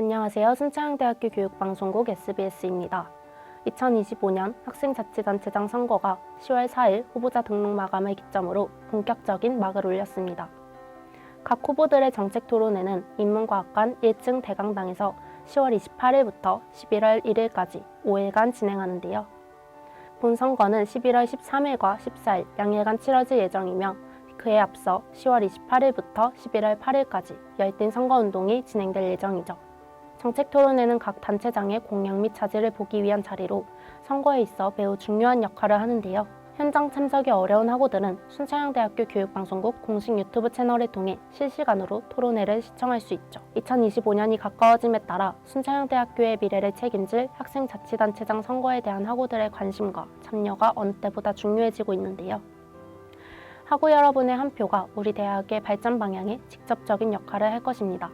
안녕하세요. 순창대학교 교육방송국 SBS입니다. 2025년 학생자치단체장 선거가 10월 4일 후보자 등록 마감을 기점으로 본격적인 막을 올렸습니다. 각 후보들의 정책 토론회는 인문과학관 1층 대강당에서 10월 28일부터 11월 1일까지 5일간 진행하는데요. 본 선거는 11월 13일과 14일 양일간 치러질 예정이며 그에 앞서 10월 28일부터 11월 8일까지 열띤 선거운동이 진행될 예정이죠. 정책 토론회는 각 단체장의 공약 및 자질을 보기 위한 자리로 선거에 있어 매우 중요한 역할을 하는데요. 현장 참석이 어려운 학우들은 순창대학교 교육방송국 공식 유튜브 채널을 통해 실시간으로 토론회를 시청할 수 있죠. 2025년이 가까워짐에 따라 순창대학교의 미래를 책임질 학생자치단체장 선거에 대한 학우들의 관심과 참여가 어느 때보다 중요해지고 있는데요. 학우 여러분의 한 표가 우리 대학의 발전 방향에 직접적인 역할을 할 것입니다.